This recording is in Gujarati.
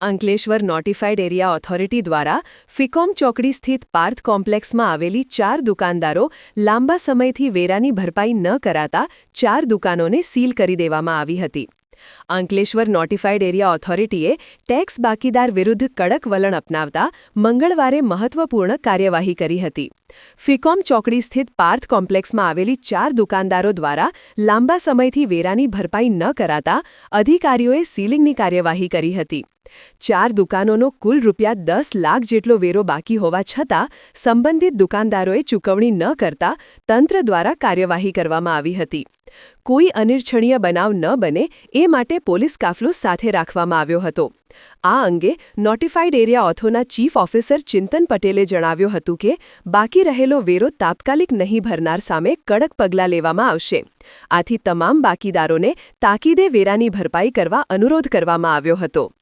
અંકલેશ્વર નોટિફાઈડ એરિયા ઓથોરિટી દ્વારા ફિકોમ ચોકડી સ્થિત પાર્થ કોમ્પ્લેક્સમાં આવેલી ચાર દુકાનદારો લાંબા સમયથી વેરાની ભરપાઈ ન કરાતા ચાર દુકાનોને સીલ કરી દેવામાં આવી હતી. અંકલેશ્વર નોટિફાઈડ એરિયા ઓથોરિટીએ ટેક્સ બાકીદાર વિરુદ્ધ કડક વલણ અપનાવતા મંગળવારે મહત્વપૂર્ણ કાર્યવાહી કરી હતી. ફિકોમ ચોકડી સ્થિત પાર્થ કોમ્પ્લેક્સમાં આવેલી ચાર દુકાનદારો દ્વારા લાંબા સમયથી વેરાની ભરપાઈ ન કરાતા અધિકારીઓએ સીલિંગની કાર્યવાહી કરી હતી. ચાર દુકાનોનો કુલ રૂપિયા દસ લાખ જેટલો વેરો બાકી હોવા છતાં સંબંધિત દુકાનદારોએ ચૂકવણી ન કરતા તંત્ર દ્વારા કાર્યવાહી કરવામાં આવી હતી. કોઈ અનિર્છણીય બનાવ ન બને એ માટે પોલીસ કાફલો સાથે રાખવામાં આવ્યો હતો. આ અંગે નોટિફાઈડ એરિયા ઓથોના ચીફ ઓફિસર ચિંતન પટેલે જણાવ્યું હતું કે, બાકી રહેલો વેરો તાત્કાલિક નહીં ભરનાર સામે કડક પગલાં લેવામાં આવશે. આથી તમામ બાકીદારોને તાકીદે વેરાની ભરપાઈ કરવા અનુરોધ કરવામાં આવ્યો હતો.